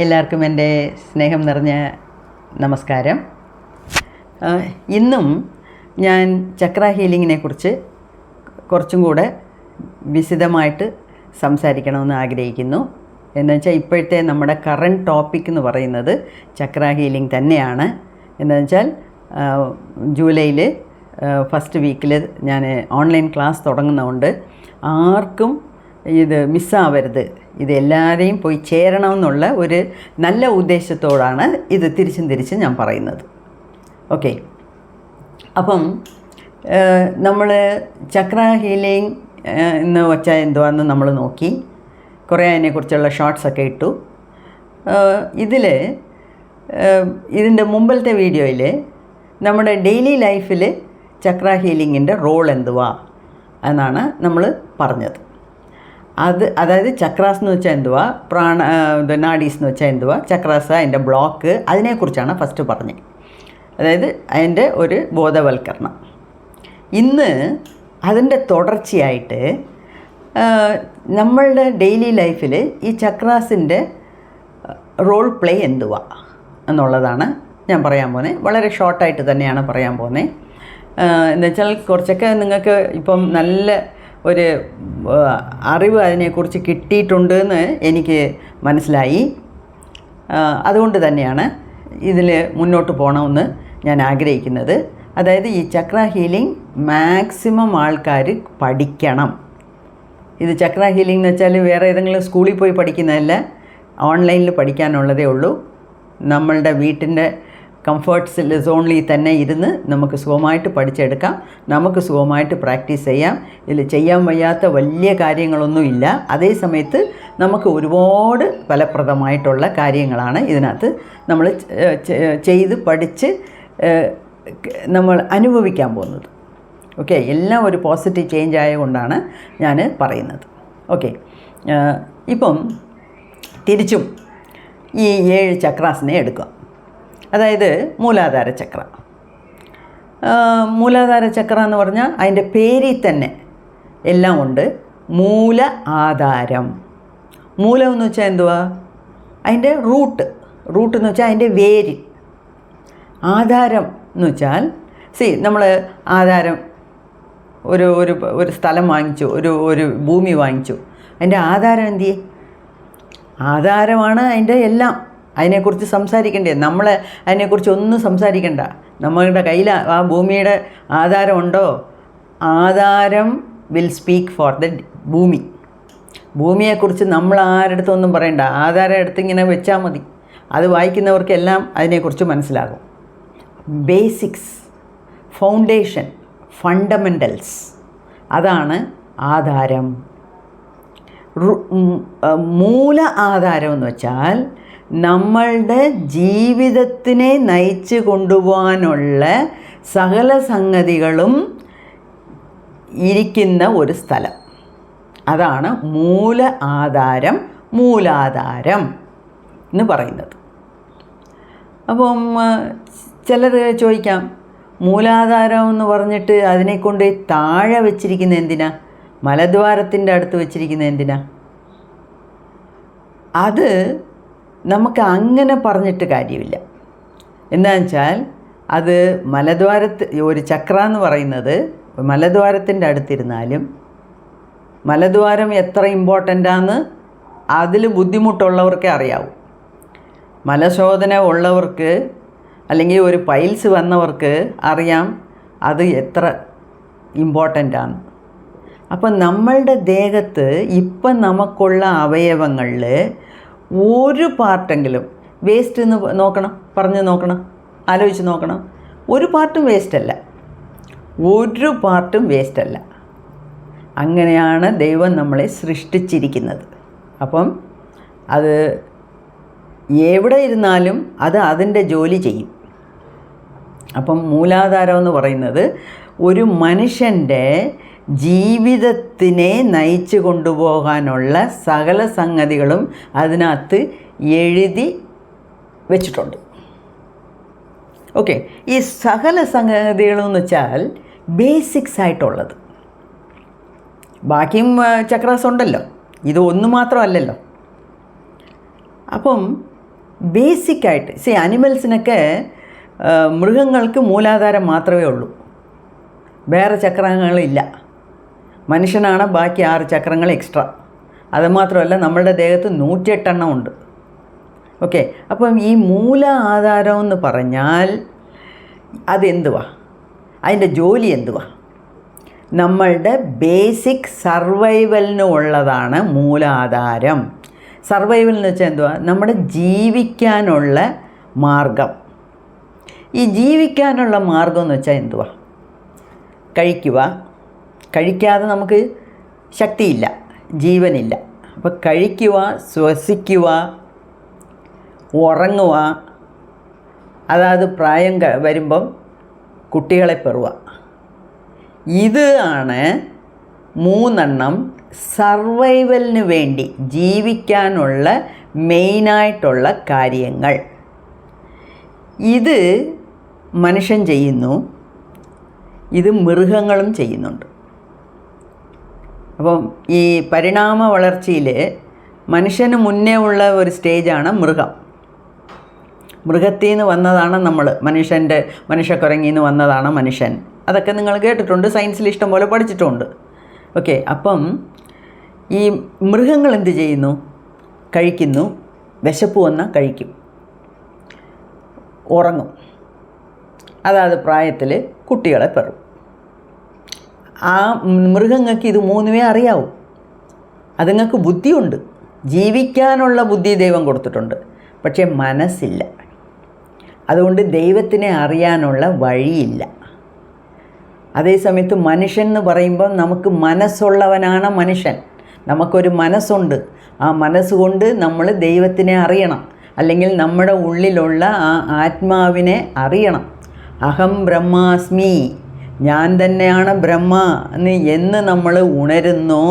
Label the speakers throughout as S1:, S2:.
S1: എല്ലാവർക്കും എന്റെ സ്നേഹം നിറഞ്ഞ നമസ്കാരം. ഇന്നും ഞാൻ ചക്ര ഹീലിങ്ങിനെ കുറിച്ച് കുറച്ചും കൂടെ വിശദമായിട്ട് സംസാരിക്കണമെന്ന് ആഗ്രഹിക്കുന്നു. എന്നു വെച്ചാൽ ഇപ്പോഴത്തെ നമ്മുടെ കറണ്ട് ടോപ്പിക് എന്ന് പറയുന്നത് ചക്ര ഹീലിംഗ് തന്നെയാണ്. എന്നു വെച്ചാൽ ജൂലൈയിൽ ഫസ്റ്റ് വീക്കിൽ ഞാൻ ഓൺലൈൻ ക്ലാസ് തുടങ്ങുന്നതുകൊണ്ട് ആർക്കും ഇത് മിസ്സാവരുത് ഇത് എല്ലാവരെയും പോയി ചേരണമെന്നുള്ള ഒരു നല്ല ഉദ്ദേശത്തോടാണ് ഇത് തിരിച്ചും തിരിച്ചും ഞാൻ പറയുന്നത്. ഓക്കെ അപ്പം നമ്മൾ ചക്ര ഹീലിംഗ് എന്ന് വെച്ചാൽ എന്തുവാന്ന് നമ്മൾ നോക്കി. കുറേ അതിനെക്കുറിച്ചുള്ള ഷോർട്സ് ഒക്കെ ഇട്ടു. ഇതിൽ ഇതിന്റെ മുമ്പിലത്തെ വീഡിയോയിൽ നമ്മുടെ ഡെയിലി ലൈഫിൽ ചക്ര ഹീലിങ്ങിന്റെ റോൾ എന്തുവാ എന്നാണ് നമ്മൾ പറഞ്ഞത്. അത് അതായത് ചക്രാസ് എന്ന് വെച്ചാൽ എന്തുവാ? പ്രാണ നാഡീസ് എന്ന് വെച്ചാൽ എന്തുവാ? ചക്രാസ് അതിന്റെ ബ്ലോക്ക് അതിനെക്കുറിച്ചാണ് ഫസ്റ്റ് പറഞ്ഞത്. അതായത് അതിന്റെ ഒരു ബോധവൽക്കരണം. ഇന്ന് അതിന്റെ തുടർച്ചയായിട്ട് നമ്മളുടെ ഡെയിലി ലൈഫിൽ ഈ ചക്രാസിന്റെ റോൾ പ്ലേ എന്തുവാ? എന്നുള്ളതാണ് ഞാൻ പറയാൻ പോകുന്നത്. വളരെ ഷോർട്ടായിട്ട് തന്നെയാണ് പറയാൻ പോകുന്നത്. എന്ന് വെച്ചാൽ കുറച്ചൊക്കെ നിങ്ങൾക്ക് ഇപ്പം നല്ല ഒരു അറിവ് അതിനെക്കുറിച്ച് കിട്ടിയിട്ടുണ്ട് എന്ന് എനിക്ക് മനസ്സിലായി. അതുകൊണ്ട് തന്നെയാണ് ഇതിൽ മുന്നോട്ട് പോകണമെന്ന് ഞാൻ ആഗ്രഹിക്കുന്നത്. അതായത് ഈ ചക്ര ഹീലിംഗ് മാക്സിമം ആൾക്കാർ പഠിക്കണം. ഇത് ചക്ര ഹീലിംഗ് എന്ന് വെച്ചാൽ വേറെ ഏതെങ്കിലും സ്കൂളിൽ പോയി പഠിക്കുന്നതല്ല ഓൺലൈനിൽ പഠിക്കാനുള്ളതേ ഉള്ളൂ. നമ്മളുടെ വീട്ടിന്റെ കംഫർട്ട്സിൽ സോണിൽ തന്നെ ഇരുന്ന് നമുക്ക് സുഖമായിട്ട് പഠിച്ചെടുക്കാം. നമുക്ക് സുഖമായിട്ട് പ്രാക്ടീസ് ചെയ്യാം. ഇതിൽ ചെയ്യാൻ വയ്യാത്ത വലിയ കാര്യങ്ങളൊന്നും ഇല്ല. അതേ സമയത്ത് നമുക്ക് ഒരുപാട് ഫലപ്രദമായിട്ടുള്ള കാര്യങ്ങളാണ് ഇതിനകത്ത് നമ്മൾ ചെയ്ത് പഠിച്ച് നമ്മൾ അനുഭവിക്കാൻ പോകുന്നത്. ഓക്കെ? എല്ലാം ഒരു പോസിറ്റീവ് ചേഞ്ച് ആയതുകൊണ്ടാണ് ഞാൻ പറയുന്നത്. ഓക്കെ? ഇപ്പം തിരിച്ചും ഈ ഏഴ് ചക്രാസിനെ എടുക്കുക അതായത് മൂലാധാര ചക്ര. മൂലാധാര ചക്ര എന്ന് പറഞ്ഞാൽ അതിന്റെ പേരിൽ തന്നെ എല്ലാം ഉണ്ട്. മൂല ആധാരം. മൂലം എന്ന് വെച്ചാൽ എന്തുവാ? അതിന്റെ റൂട്ട്. റൂട്ട് എന്ന് വെച്ചാൽ അതിന്റെ വേര്. ആധാരം എന്ന് വെച്ചാൽ സി നമ്മൾ ആധാരം ഒരു ഒരു ഒരു സ്ഥലം വാങ്ങിച്ചു ഒരു ഒരു ഭൂമി വാങ്ങിച്ചു. അതിന്റെ ആധാരം എന്ത് ചെയ്യും ആധാരമാണ് അതിന്റെ എല്ലാം. അതിനെക്കുറിച്ച് സംസാരിക്കണ്ടേ? നമ്മൾ അതിനെക്കുറിച്ച് ഒന്നും സംസാരിക്കണ്ട. നമ്മളുടെ കയ്യിൽ ആ ഭൂമിയുടെ ആധാരമുണ്ടോ? ആധാരം വിൽ സ്പീക്ക് ഫോർ ദ ഭൂമി. ഭൂമിയെക്കുറിച്ച് നമ്മൾ ആരുടെ ഒന്നും പറയണ്ട. ആധാരം എടുത്ത് ഇങ്ങനെ വെച്ചാൽ മതി. അത് വായിക്കുന്നവർക്കെല്ലാം അതിനെക്കുറിച്ച് മനസ്സിലാകും. ബേസിക്സ് ഫൗണ്ടേഷൻ ഫണ്ടമെന്റൽസ് അതാണ് ആധാരം. മൂല ആധാരം എന്ന് വെച്ചാൽ നമ്മളുടെ ജീവിതത്തിനെ നയിച്ചു കൊണ്ടുപോകാനുള്ള സകല സംഗതികളും ഇരിക്കുന്ന ഒരു സ്ഥലം. അതാണ് മൂല ആധാരം മൂലാധാരം എന്ന് പറയുന്നത്. അപ്പം ചിലർ ചോദിക്കാം മൂലാധാരം എന്ന് പറഞ്ഞിട്ട് അതിനെ കൊണ്ട് താഴെ വെച്ചിരിക്കുന്ന എന്തിനാ? മലദ്വാരത്തിന്റെ അടുത്ത് വെച്ചിരിക്കുന്ന എന്തിനാ? അത് നമുക്ക് അങ്ങനെ പറഞ്ഞിട്ട് കാര്യമില്ല. എന്താണെന്ന് വെച്ചാൽ അത് മലദ്വാരത്ത് ഒരു ചക്ര എന്ന് പറയുന്നത് മലദ്വാരത്തിന്റെ അടുത്തിരുന്നാലും മലദ്വാരം എത്ര ഇമ്പോർട്ടന്റാന്ന് അതിൽ ബുദ്ധിമുട്ടുള്ളവർക്കേ അറിയാവൂ. മലശോധന ഉള്ളവർക്ക് അല്ലെങ്കിൽ ഒരു പൈൽസ് വന്നവർക്ക് അറിയാം അത് എത്ര ഇമ്പോർട്ടന്റാണ് അപ്പം നമ്മളുടെ ദേഹത്ത് ഇപ്പം നമുക്കുള്ള അവയവങ്ങളിൽ ഒരു പാർട്ടെങ്കിലും വേസ്റ്റ് എന്ന് നോക്കണം പറഞ്ഞ് നോക്കണം ആലോചിച്ച് നോക്കണം. ഒരു പാർട്ടും വേസ്റ്റല്ല ഒരു പാർട്ടും വേസ്റ്റല്ല അങ്ങനെയാണ് ദൈവം നമ്മളെ സൃഷ്ടിച്ചിരിക്കുന്നത്. അപ്പം അത് എവിടെ ഇരുന്നാലും അത് അതിന്റെ ജോലി ചെയ്യും. അപ്പം മൂലാധാരം എന്ന് പറയുന്നത് ഒരു മനുഷ്യന്റെ ജീവിതത്തിനെ നയിച്ചു കൊണ്ടുപോകാനുള്ള സകല സംഗതികളും അതിനകത്ത് എഴുതി വെച്ചിട്ടുണ്ട്. ഓക്കെ. ഈ സകല സംഗതികളെന്ന് വെച്ചാൽ ബേസിക്സ് ആയിട്ടുള്ളത്. ബാക്കിയും ചക്രാസ് ഉണ്ടല്ലോ. ഇത് ഒന്ന് മാത്രമല്ലല്ലോ. അപ്പം ബേസിക്കായിട്ട് സി അനിമൽസിനൊക്കെ മൃഗങ്ങൾക്ക് മൂലാധാരം മാത്രമേ ഉള്ളൂ. വേറെ ചക്രങ്ങളില്ല. മനുഷ്യനാണ് ബാക്കി ആറ് ചക്രങ്ങൾ എക്സ്ട്രാ അതുമാത്രമല്ല നമ്മളുടെ ദേഹത്ത് നൂറ്റിയെട്ടെണ്ണം ഉണ്ട്. ഓക്കെ അപ്പം ഈ മൂല ആധാരം എന്ന് പറഞ്ഞാൽ അതെന്തുവാ? അതിന്റെ ജോലി എന്തുവാ? നമ്മളുടെ ബേസിക് സർവൈവലിന് ഉള്ളതാണ് മൂലാധാരം സർവൈവൽ എന്ന് വെച്ചാൽ എന്തുവാ? നമ്മുടെ ജീവിക്കാനുള്ള മാർഗം. ഈ ജീവിക്കാനുള്ള മാർഗം എന്ന് വെച്ചാൽ എന്തുവാ? കഴിക്കുക കഴിക്കാതെ നമുക്ക് ശക്തിയില്ല ജീവനില്ല. അപ്പോൾ കഴിക്കുക ശ്വസിക്കുക ഉറങ്ങുക അതായത് പ്രായം വരുമ്പം കുട്ടികളെ പെറുക ഇത് ആണ് മൂന്നെണ്ണം സർവൈവലിന് വേണ്ടി ജീവിക്കാനുള്ള മെയിനായിട്ടുള്ള കാര്യങ്ങൾ. ഇത് മനുഷ്യൻ ചെയ്യുന്നു ഇത് മൃഗങ്ങളും ചെയ്യുന്നുണ്ട്. അപ്പം ഈ പരിണാമ വളർച്ചയിൽ മനുഷ്യന് മുന്നേ ഉള്ള ഒരു സ്റ്റേജാണ് മൃഗം. മൃഗത്തിൽ നിന്ന് വന്നതാണ് നമ്മൾ മനുഷ്യന്റെ മനുഷ്യക്കുരങ്ങിൽ നിന്ന് വന്നതാണ് മനുഷ്യൻ. അതൊക്കെ നിങ്ങൾ കേട്ടിട്ടുണ്ട് സയൻസിൽ ഇഷ്ടം പോലെ പഠിച്ചിട്ടുണ്ട്. ഓക്കെ അപ്പം ഈ മൃഗങ്ങൾ എന്ത് ചെയ്യുന്നു? കഴിക്കുന്നു വിശപ്പ് വന്നാൽ കഴിക്കും. ഉറങ്ങും. അതാത് പ്രായത്തിൽ കുട്ടികളെ പെറും. ആ മൃഗങ്ങൾക്ക് ഇത് മൂന്നുമേ അറിയാവൂ. അതുങ്ങൾക്ക് ബുദ്ധിയുണ്ട്. ജീവിക്കാനുള്ള ബുദ്ധി ദൈവം കൊടുത്തിട്ടുണ്ട്. പക്ഷേ മനസ്സില്ല. അതുകൊണ്ട് ദൈവത്തിനെ അറിയാനുള്ള വഴിയില്ല. അതേസമയത്ത് മനുഷ്യൻ എന്ന് പറയുമ്പോൾ നമുക്ക് മനസ്സുള്ളവനാണ് മനുഷ്യൻ. നമുക്കൊരു മനസ്സുണ്ട്. ആ മനസ്സുകൊണ്ട് നമ്മൾ ദൈവത്തിനെ അറിയണം. അല്ലെങ്കിൽ നമ്മുടെ ഉള്ളിലുള്ള ആ ആത്മാവിനെ അറിയണം. അഹം ബ്രഹ്മാസ്മി. ഞാൻ തന്നെയാണ് ബ്രഹ്മ എന്ന് എന്ന് നമ്മൾ ഉണരുന്നോ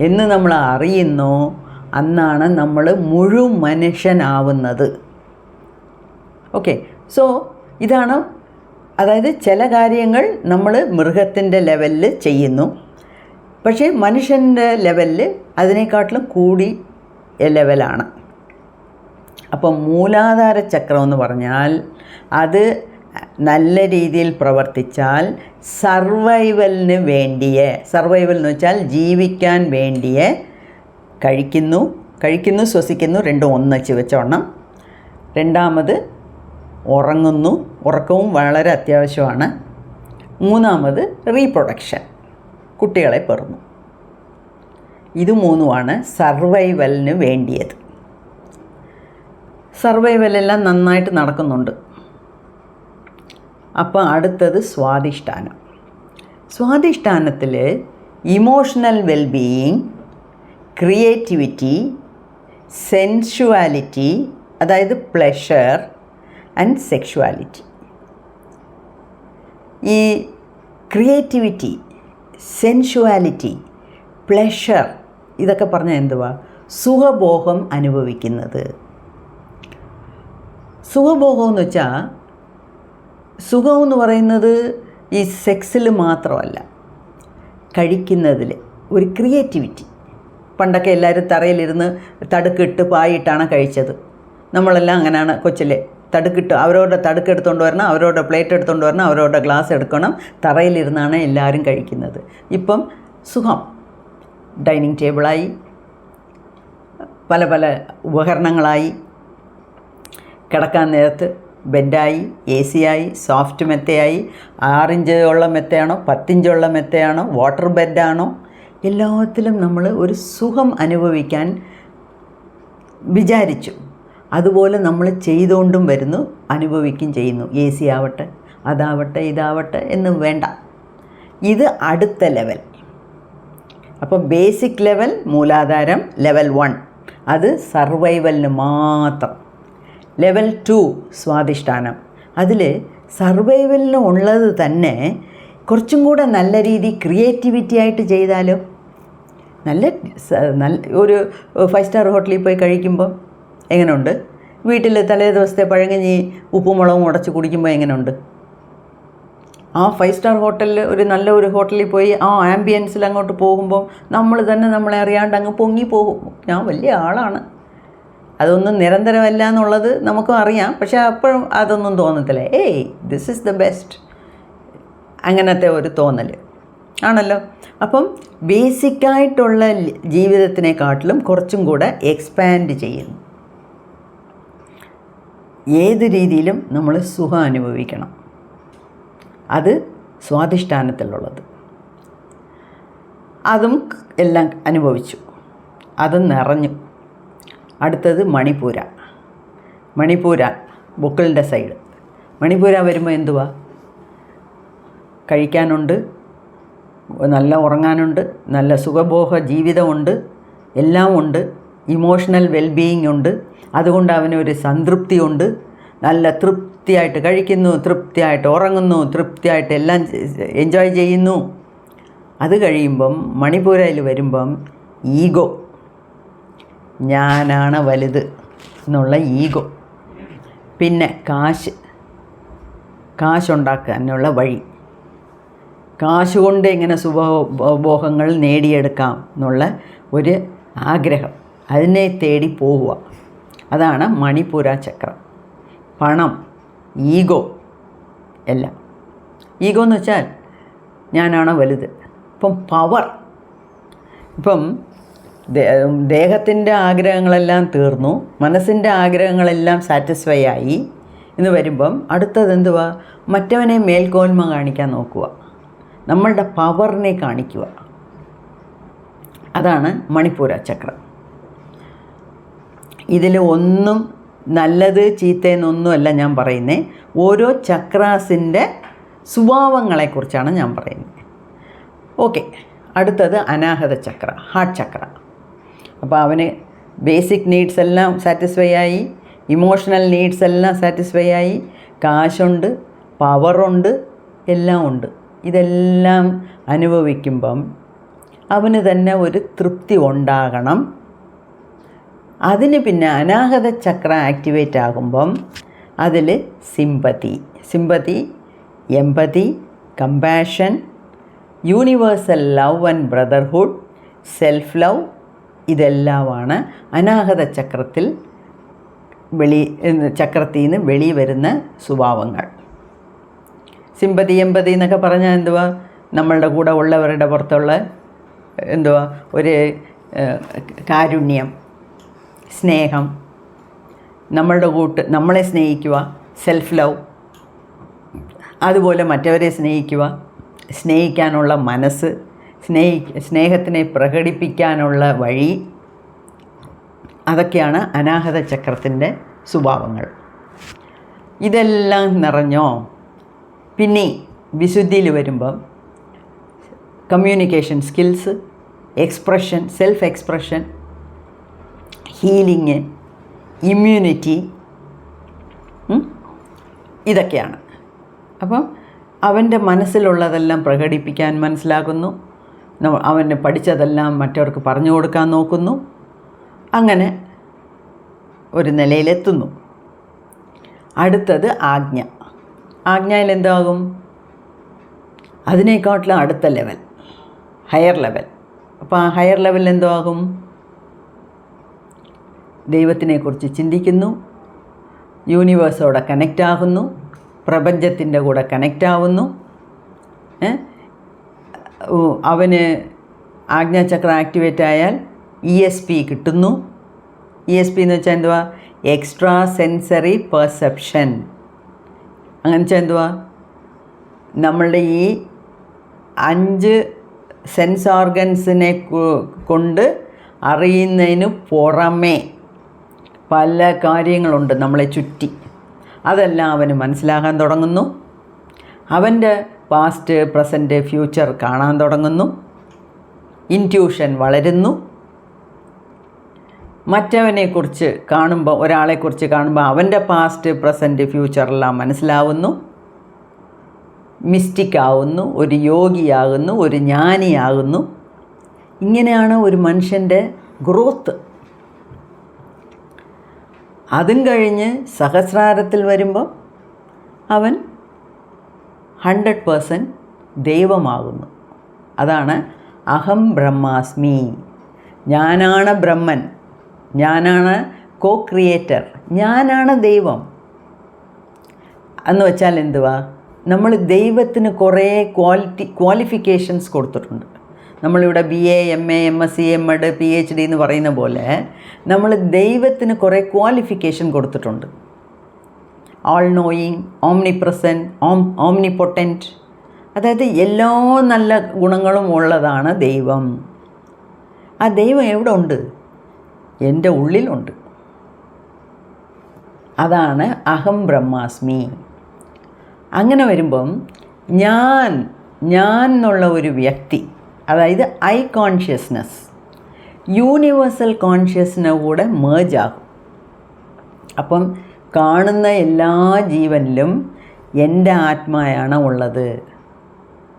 S1: എന്ന് നമ്മൾ അറിയുന്നോ അന്നാണ് നമ്മൾ മുഴു മനുഷ്യനാവുന്നത്. ഓക്കെ സോ ഇതാണ് അതായത് ചില കാര്യങ്ങൾ നമ്മൾ മൃഗത്തിന്റെ ലെവലിൽ ചെയ്യുന്നു. പക്ഷേ മനുഷ്യന്റെ ലെവലിൽ അതിനേക്കാട്ടിലും കൂടി ലെവലാണ് അപ്പം മൂലാധാര ചക്രം എന്ന് പറഞ്ഞാൽ അത് നല്ല രീതിയിൽ പ്രവർത്തിച്ചാൽ സർവൈവലിന് വേണ്ടിയ സർവൈവൽ എന്ന് വെച്ചാൽ ജീവിക്കാൻ വേണ്ടിയ കഴിക്കുന്നു കഴിക്കുന്നു ശ്വസിക്കുന്നു രണ്ടും ഒന്നിച്ച് വെച്ചോണം രണ്ടാമത് ഉറങ്ങുന്നു ഉറക്കവും വളരെ അത്യാവശ്യമാണ്. മൂന്നാമത് റീപ്രൊഡക്ഷൻ കുട്ടികളെ പെറുന്നു. ഇത് മൂന്നുമാണ് സർവൈവലിന് വേണ്ടിയത്. സർവൈവലെല്ലാം നന്നായിട്ട് നടക്കുന്നുണ്ട്. അപ്പോൾ അടുത്തത് സ്വാധിഷ്ഠാനം. സ്വാധിഷ്ഠാനത്തിൽ ഇമോഷണൽ വെൽബീയിങ് ക്രിയേറ്റിവിറ്റി സെൻഷുവാലിറ്റി അതായത് പ്ലഷർ ആൻഡ് സെക്ഷുവാലിറ്റി ഈ ക്രിയേറ്റിവിറ്റി സെൻഷുവാലിറ്റി പ്ലഷർ ഇതൊക്കെ പറഞ്ഞാൽ എന്തുവാ? സുഖബോഹം അനുഭവിക്കുന്നത്. സുഖഭോഗം എന്ന് വെച്ചാൽ സുഖം എന്ന് പറയുന്നത് ഈ സെക്സിൽ മാത്രമല്ല കഴിക്കുന്നതിൽ ഒരു ക്രിയേറ്റിവിറ്റി. പണ്ടൊക്കെ എല്ലാവരും തറയിലിരുന്ന് തടുക്കിട്ട് പായിട്ടാണ് കഴിച്ചത്. നമ്മളെല്ലാം അങ്ങനെയാണ് കൊച്ചിലെ. തടുക്കിട്ട് അവരവരുടെ തടുക്ക് എടുത്തുകൊണ്ട് വരണം അവരവരുടെ പ്ലേറ്റ് എടുത്തുകൊണ്ട് വരണം അവരവരുടെ ഗ്ലാസ് എടുക്കണം തറയിലിരുന്നാണ് എല്ലാവരും കഴിക്കുന്നത്. ഇപ്പം സുഖം. ഡൈനിങ് ടേബിളായി പല പല ഉപകരണങ്ങളായി കിടക്കാൻ നേരത്ത് ബെഡായി എ സി ആയി സോഫ്റ്റ് മെത്തയായി ആറിഞ്ച് ഉള്ള മെത്തയാണോ പത്തിഞ്ചുള്ള മെത്തയാണോ വാട്ടർ ബെഡാണോ എല്ലാത്തിലും നമ്മൾ ഒരു സുഖം അനുഭവിക്കാൻ വിചാരിച്ചു. അതുപോലെ നമ്മൾ ചെയ്തുകൊണ്ടും വരുന്നു അനുഭവിക്കുകയും ചെയ്യുന്നു. എ സി ആവട്ടെ അതാവട്ടെ ഇതാവട്ടെ എന്ന് വേണ്ട. ഇത് അടുത്ത ലെവൽ. അപ്പോൾ ബേസിക് ലെവൽ മൂലാധാരം ലെവൽ വൺ. അത് സർവൈവലിന് മാത്രം. ലെവൽ ടു സ്വാധിഷ്ഠാനം. അതിൽ സർവൈവലിന് ഉള്ളത് തന്നെ കുറച്ചും കൂടെ നല്ല രീതി ക്രിയേറ്റിവിറ്റി ആയിട്ട് ചെയ്താലോ നല്ല നല്ല ഒരു ഫൈവ് സ്റ്റാർ ഹോട്ടലിൽ പോയി കഴിക്കുമ്പോൾ എങ്ങനെയുണ്ട് വീട്ടിൽ തലേ ദിവസത്തെ പഴങ്കഞ്ഞി ഉപ്പും മുളകും ഉടച്ച് കുടിക്കുമ്പോൾ എങ്ങനെയുണ്ട് ആ ഫൈവ് സ്റ്റാർ ഹോട്ടലിൽ ഒരു നല്ല ഒരു ഹോട്ടലിൽ പോയി ആ ആംബിയൻസിൽ അങ്ങോട്ട് പോകുമ്പോൾ നമ്മൾ തന്നെ നമ്മളെ അറിയാണ്ട് അങ്ങ് പൊങ്ങി പോകും. ഞാൻ വലിയ ആളാണ്. അതൊന്നും നിരന്തരമല്ല എന്നുള്ളത് നമുക്കും അറിയാം. പക്ഷേ അപ്പോഴും അതൊന്നും തോന്നത്തില്ല. ഏയ് ദിസ് ഈസ് ദ ബെസ്റ്റ് അങ്ങനത്തെ ഒരു തോന്നൽ ആണല്ലോ? അപ്പം ബേസിക്കായിട്ടുള്ള ജീവിതത്തിനെക്കാട്ടിലും കുറച്ചും കൂടെ എക്സ്പാൻഡ് ചെയ്യുന്നു. ഏത് രീതിയിലും നമ്മൾ സുഖം അനുഭവിക്കണം. അത് സ്വാധിഷ്ഠാനത്തിലുള്ളത്. അതും എല്ലാം അനുഭവിച്ചു. അതും നിറഞ്ഞു. അടുത്തത് മണിപ്പൂര. മണിപ്പൂര ബുക്കിളിന്റെ സൈഡ് മണിപ്പൂര വരുമ്പോൾ എന്തുവാ? കഴിക്കാനുണ്ട് നല്ല ഉറങ്ങാനുണ്ട് നല്ല സുഖബോഹ ജീവിതമുണ്ട് എല്ലാം ഉണ്ട് ഇമോഷണൽ വെൽബീയിങ് ഉണ്ട് അതുകൊണ്ട് അവനൊരു സംതൃപ്തിയുണ്ട്. നല്ല തൃപ്തിയായിട്ട് കഴിക്കുന്നു തൃപ്തിയായിട്ട് ഉറങ്ങുന്നു തൃപ്തിയായിട്ട് എല്ലാം എൻജോയ് ചെയ്യുന്നു. അത് കഴിയുമ്പം മണിപ്പൂരയിൽ വരുമ്പം ഈഗോ ഞാനാണ് വലുത് എന്നുള്ള ഈഗോ. പിന്നെ കാശ്. കാശുണ്ടാക്കാനുള്ള വഴി. കാശ് കൊണ്ട് എങ്ങനെ സുഖബോഹങ്ങൾ നേടിയെടുക്കാം എന്നുള്ള ഒരു ആഗ്രഹം. അതിനെ തേടി പോവുക. അതാണ് മണിപ്പൂര ചക്രം. പണം ഈഗോ എല്ലാം. ഈഗോ എന്ന് വെച്ചാൽ ഞാനാണ് വലുത്. ഇപ്പം പവർ. ഇപ്പം ദേഹത്തിന്റെ ആഗ്രഹങ്ങളെല്ലാം തീർന്നു. മനസ്സിന്റെ ആഗ്രഹങ്ങളെല്ലാം സാറ്റിസ്ഫൈ ആയി. എന്ന് വരുമ്പം അടുത്തത് എന്തുവാ? മറ്റവനെ മേൽക്കോന്മ കാണിക്കാൻ നോക്കുക. നമ്മളുടെ പവറിനെ കാണിക്കുക. അതാണ് മണിപ്പൂര ചക്രം. ഇതിൽ ഒന്നും നല്ലത് ചീത്തയെന്നൊന്നുമല്ല ഞാൻ പറയുന്നത് ഓരോ ചക്രാസിന്റെ സ്വഭാവങ്ങളെക്കുറിച്ചാണ് ഞാൻ പറയുന്നത്. ഓക്കെ അടുത്തത് അനാഹത ചക്ര ഹാർട്ട് ചക്ര. അപ്പോൾ അവന് ബേസിക് നീഡ്സ് എല്ലാം സാറ്റിസ്ഫൈ ആയി ഇമോഷണൽ നീഡ്സ് എല്ലാം സാറ്റിസ്ഫൈ ആയി കാശുണ്ട് പവറുണ്ട് എല്ലാം ഉണ്ട് ഇതെല്ലാം അനുഭവിക്കുമ്പം അവന് തന്നെ ഒരു തൃപ്തി ഉണ്ടാകണം. അതിന് പിന്നെ അനാഹത ചക്ര ആക്ടിവേറ്റ് ആകുമ്പം അതിൽ sympathy sympathy empathy compassion universal love and brotherhood self love ഇതെല്ലാമാണ് അനാഹത ചക്രത്തിൽ വെളി ചക്രത്തിൽ നിന്ന് വെളി വരുന്ന സ്വഭാവങ്ങൾ. സിമ്പതി എമ്പതി എന്നൊക്കെ പറഞ്ഞാൽ എന്തുവാ? നമ്മളുടെ കൂടെ ഉള്ളവരുടെ പുറത്തുള്ള എന്തുവാ? ഒരു കാരുണ്യം സ്നേഹം നമ്മളുടെ കൂട്ട് നമ്മളെ സ്നേഹിക്കുക സെൽഫ് ലവ് അതുപോലെ മറ്റവരെ സ്നേഹിക്കുക സ്നേഹിക്കാനുള്ള മനസ്സ് സ്നേഹി സ്നേഹത്തിനെ പ്രകടിപ്പിക്കാനുള്ള വഴി. അതൊക്കെയാണ് അനാഹത ചക്രത്തിന്റെ സ്വഭാവങ്ങൾ. ഇതെല്ലാം നിറഞ്ഞോ? പിന്നെ വിശുദ്ധിയിൽ വരുമ്പം communication skills expression self expression healing immunity ഇതൊക്കെയാണ്. അപ്പം അവന്റെ മനസ്സിലുള്ളതെല്ലാം പ്രകടിപ്പിക്കാൻ മനസ്സിലാകുന്നു. അവന് പഠിച്ചതെല്ലാം മറ്റവർക്ക് പറഞ്ഞു കൊടുക്കാൻ നോക്കുന്നു. അങ്ങനെ ഒരു നിലയിലെത്തുന്നു. അടുത്തത് ആജ്ഞ. ആജ്ഞയിൽ എന്താകും? അതിനേക്കാട്ടിലും അടുത്ത ലെവൽ ഹയർ ലെവൽ. അപ്പോൾ ആ ഹയർ ലെവലിൽ എന്താകും? ദൈവത്തിനെക്കുറിച്ച് ചിന്തിക്കുന്നു. യൂണിവേഴ്സോടെ കണക്റ്റ് ആകുന്നു പ്രപഞ്ചത്തിന്റെ കൂടെ കണക്റ്റ് ആവുന്നു അവന് ആജ്ഞാചക്രം ആക്ടിവേറ്റ് ആയാൽ ഇ എസ് പി കിട്ടുന്നു. ഇ എസ് പി എന്ന് വെച്ചാൽ എന്തുവാ? എക്സ്ട്രാ സെൻസറി പെർസെപ്ഷൻ അങ്ങനെ വെച്ചാൽ എന്തുവാ? നമ്മളുടെ ഈ അഞ്ച് സെൻസ് ഓർഗൻസിനെ കൊണ്ട് അറിയുന്നതിന് പുറമേ പല കാര്യങ്ങളുണ്ട് നമ്മളെ ചുറ്റി. അതെല്ലാം അവന് മനസ്സിലാകാൻ തുടങ്ങുന്നു. അവന്റെ പാസ്റ്റ് പ്രസന്റ് ഫ്യൂച്ചർ കാണാൻ തുടങ്ങുന്നു. ഇന്റ്യൂഷൻ വളരുന്നു. മറ്റവനെക്കുറിച്ച് കാണുമ്പോൾ ഒരാളെക്കുറിച്ച് കാണുമ്പോൾ അവന്റെ പാസ്റ്റ് പ്രസന്റ് ഫ്യൂച്ചറെല്ലാം മനസ്സിലാവുന്നു. മിസ്റ്റിക്കാവുന്നു ഒരു യോഗിയാകുന്നു ഒരു ജ്ഞാനിയാകുന്നു. ഇങ്ങനെയാണ് ഒരു മനുഷ്യന്റെ ഗ്രോത്ത്. അതും കഴിഞ്ഞ് സഹസ്രാരത്തിൽ വരുമ്പോൾ അവൻ ഹൺഡ്രഡ് പേഴ്സന്റ് ദൈവമാകുന്നു അതാണ് അഹം ബ്രഹ്മാസ്മി. ഞാനാണ് ബ്രഹ്മൻ. ഞാനാണ് കോ ക്രിയേറ്റർ ഞാനാണ് ദൈവം. എന്ന് വെച്ചാൽ എന്തുവാ? നമ്മൾ ദൈവത്തിന് കുറേ ക്വാളിറ്റി ക്വാളിഫിക്കേഷൻസ് കൊടുത്തിട്ടുണ്ട്. നമ്മളിവിടെ B A M A M S C M Ed P H D എന്ന് പറയുന്ന പോലെ നമ്മൾ ദൈവത്തിന് കുറേ ക്വാളിഫിക്കേഷൻ കൊടുത്തിട്ടുണ്ട്. ഓൾ നോയിങ് ഓംനി പ്രസന്റ് ഓം ഓംനി പൊട്ടന്റ് അതായത് എല്ലാ നല്ല ഗുണങ്ങളും ഉള്ളതാണ് ദൈവം. ആ ദൈവം എവിടെ ഉണ്ട്? എന്റെ ഉള്ളിലുണ്ട്. അതാണ് അഹം ബ്രഹ്മാസ്മി. അങ്ങനെ വരുമ്പം ഞാൻ ഞാൻ എന്നുള്ള ഒരു വ്യക്തി അതായത് ഐ കോൺഷ്യസ്നസ് യൂണിവേഴ്സൽ കോൺഷ്യസിനെ കൂടെ മേജാകും അപ്പം കാണുന്ന എല്ലാ ജീവനിലും എന്റെ ആത്മായാണ് ഉള്ളത്.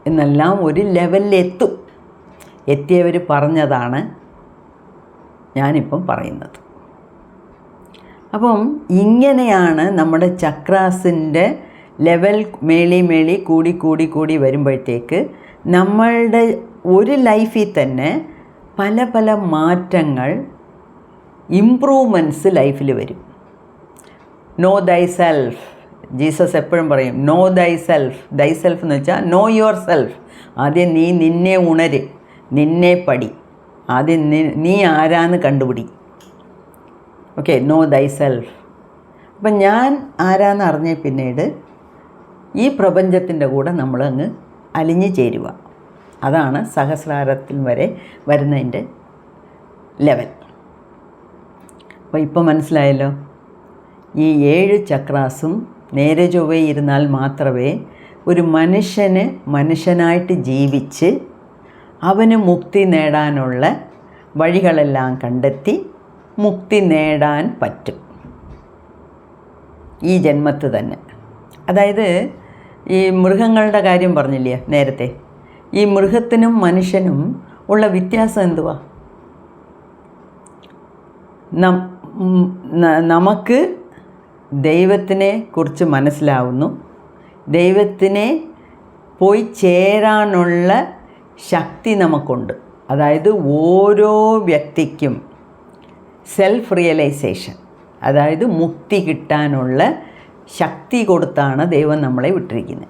S1: എന്നെല്ലാം ഒരു ലെവലിലെത്തും. എത്തിയവർ പറഞ്ഞതാണ് ഞാനിപ്പം പറയുന്നത്. അപ്പം ഇങ്ങനെയാണ് നമ്മുടെ ചക്രാസിന്റെ ലെവൽ മേളി മേളി കൂടി കൂടി കൂടി വരുമ്പോഴത്തേക്ക് നമ്മളുടെ ഒരു ലൈഫിൽ തന്നെ പല പല മാറ്റങ്ങൾ ഇമ്പ്രൂവ്മെന്റ്സ് ലൈഫിൽ വരും. നോ ദൈ സെൽഫ് ജീസസ് എപ്പോഴും പറയും know thyself thyself എന്ന് വെച്ചാൽ നോ യുവർ സെൽഫ് ആദ്യം നീ നിന്നെ ഉണര് നിന്നെ പടി ആദ്യം നീ ആരാന്ന് കണ്ടുപിടി. ഓക്കെ നോ ദൈ സെൽഫ് അപ്പം ഞാൻ ആരാന്ന് അറിഞ്ഞ പിന്നീട് ഈ പ്രപഞ്ചത്തിന്റെ കൂടെ നമ്മളങ്ങ് അലിഞ്ഞു ചേരുക. അതാണ് സഹസ്രാരത്തിൽ വരെ വരുന്നതിന്റെ ലെവൽ അപ്പോൾ ഇപ്പോൾ മനസ്സിലായല്ലോ? ഈ ഏഴ് ചക്രാസും നേരെ ചൊവ്വേ ഇരുന്നാൽ മാത്രമേ ഒരു മനുഷ്യന് മനുഷ്യനായിട്ട് ജീവിച്ച് അവന് മുക്തി നേടാനുള്ള വഴികളെല്ലാം കണ്ടെത്തി മുക്തി നേടാൻ പറ്റും. ഈ ജന്മത്ത് തന്നെ. അതായത് ഈ മൃഗങ്ങളുടെ കാര്യം പറഞ്ഞില്ലേ നേരത്തെ? ഈ മൃഗത്തിനും മനുഷ്യനും ഉള്ള വ്യത്യാസം എന്തുവാ? നമുക്ക് ദൈവത്തിനെ കുറിച്ച് മനസ്സിലാവുന്നു. ദൈവത്തിനെ പോയി ചേരാനുള്ള ശക്തി നമുക്കുണ്ട്. അതായത് ഓരോ വ്യക്തിക്കും സെൽഫ് റിയലൈസേഷൻ അതായത് മുക്തി കിട്ടാനുള്ള ശക്തി കൊടുത്താണ് ദൈവം നമ്മളെ വിട്ടിരിക്കുന്നത്.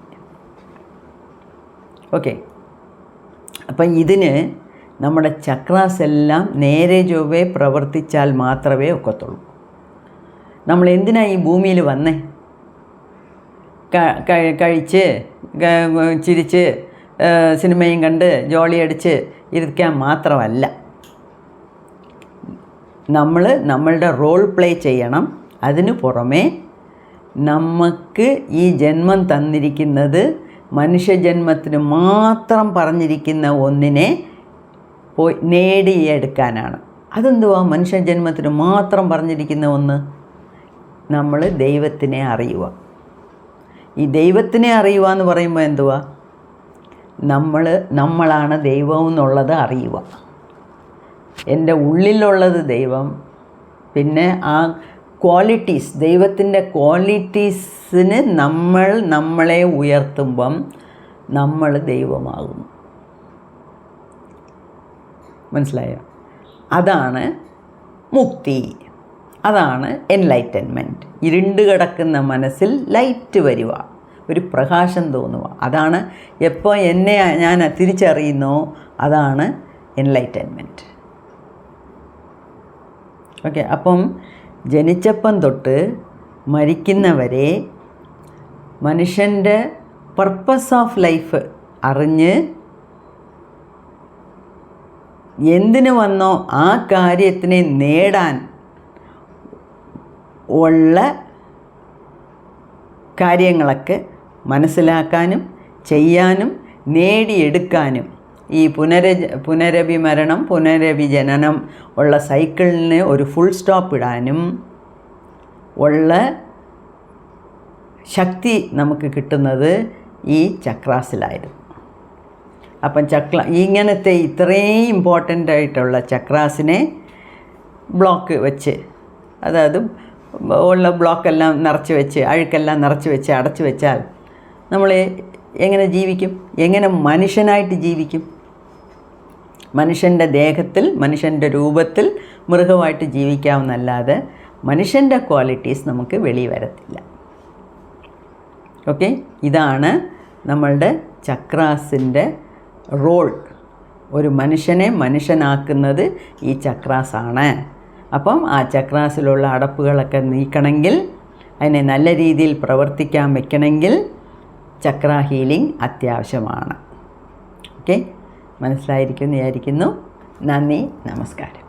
S1: ഓക്കെ അപ്പം ഇതിന് നമ്മുടെ ചക്രാസ് എല്ലാം നേരെ ചൊവ്വേ പ്രവർത്തിച്ചാൽ മാത്രമേ ഒക്കത്തുള്ളൂ. നമ്മൾ എന്തിനാ ഈ ഭൂമിയിൽ വന്നേ? കഴിച്ച് ചിരിച്ച് സിനിമയും കണ്ട് ജോളി അടിച്ച് ഇരിക്കാൻ മാത്രമല്ല. നമ്മൾ നമ്മളുടെ റോൾ പ്ലേ ചെയ്യണം. അതിനു പുറമേ നമുക്ക് ഈ ജന്മം തന്നിരിക്കുന്നത് മനുഷ്യജന്മത്തിന് മാത്രം പറഞ്ഞിരിക്കുന്ന ഒന്നിനെ പോയി നേടിയെടുക്കാനാണ്. അതെന്തുവാ മനുഷ്യജന്മത്തിന് മാത്രം പറഞ്ഞിരിക്കുന്ന ഒന്ന്? നമ്മൾ ദൈവത്തിനെ അറിയുക. ഈ ദൈവത്തിനെ അറിയുക എന്ന് പറയുമ്പോൾ എന്തുവാ? നമ്മൾ നമ്മളാണ് ദൈവം എന്നുള്ളത് അറിയുക. എന്റെ ഉള്ളിലുള്ളത് ദൈവം. പിന്നെ ആ ക്വാളിറ്റീസ് ദൈവത്തിന്റെ ക്വാളിറ്റീസിന് നമ്മൾ നമ്മളെ ഉയർത്തുമ്പം നമ്മൾ ദൈവമാകും മനസ്സിലായോ? അതാണ് മുക്തി. അതാണ് എൻലൈറ്റൻമെന്റ് ഇരുണ്ട് കിടക്കുന്ന മനസ്സിൽ ലൈറ്റ് വരിക. ഒരു പ്രകാശം തോന്നുക. അതാണ് എപ്പോൾ എന്നെ ഞാൻ തിരിച്ചറിയുന്നോ അതാണ് എൻലൈറ്റൻമെന്റ് ഓക്കെ അപ്പം ജനിച്ചപ്പം തൊട്ട് മരിക്കുന്നവരെ മനുഷ്യന്റെ പർപ്പസ് ഓഫ് ലൈഫ് അറിഞ്ഞ് എന്തിനു വന്നോ ആ കാര്യത്തിനെ നേടാൻ ഉള്ള കാര്യങ്ങളൊക്കെ മനസ്സിലാക്കാനും ചെയ്യാനും നേടിയെടുക്കാനും ഈ പുനര പുനരഭിമരണം പുനരഭിജനനം ഉള്ള സൈക്കിളിന് ഒരു ഫുൾ സ്റ്റോപ്പ് ഇടാനും ഉള്ള ശക്തി നമുക്ക് കിട്ടുന്നത് ഈ ചക്രാസിലായിരുന്നു. അപ്പം ചക്ര ഇങ്ങനത്തെ ഇത്രയും ഇമ്പോർട്ടന്റ് ആയിട്ടുള്ള ചക്രാസിനെ ബ്ലോക്ക് വെച്ച് അതായത് ഉള്ള ബ്ലോക്കെല്ലാം നിറച്ച് വെച്ച് അഴുക്കെല്ലാം നിറച്ച് വെച്ച് അടച്ചു വെച്ചാൽ നമ്മൾ എങ്ങനെ ജീവിക്കും? എങ്ങനെ മനുഷ്യനായിട്ട് ജീവിക്കും? മനുഷ്യന്റെ ദേഹത്തിൽ മനുഷ്യന്റെ രൂപത്തിൽ മൃഗമായിട്ട് ജീവിക്കാമെന്നല്ലാതെ മനുഷ്യന്റെ ക്വാളിറ്റീസ് നമുക്ക് വെളി വരത്തില്ല. ഓക്കെ ഇതാണ് നമ്മളുടെ ചക്രാസിന്റെ റോൾ ഒരു മനുഷ്യനെ മനുഷ്യനാക്കുന്നത് ഈ ചക്രാസാണ്. അപ്പം ആ ചക്രാസിലുള്ള അടപ്പുകളൊക്കെ നീക്കണമെങ്കിൽ അതിനെ നല്ല രീതിയിൽ പ്രവർത്തിക്കാൻ വെക്കണമെങ്കിൽ ചക്ര ഹീലിംഗ് അത്യാവശ്യമാണ്. ഓക്കെ? മനസ്സിലായിരിക്കും വിചാരിക്കുന്നു. നന്ദി നമസ്കാരം.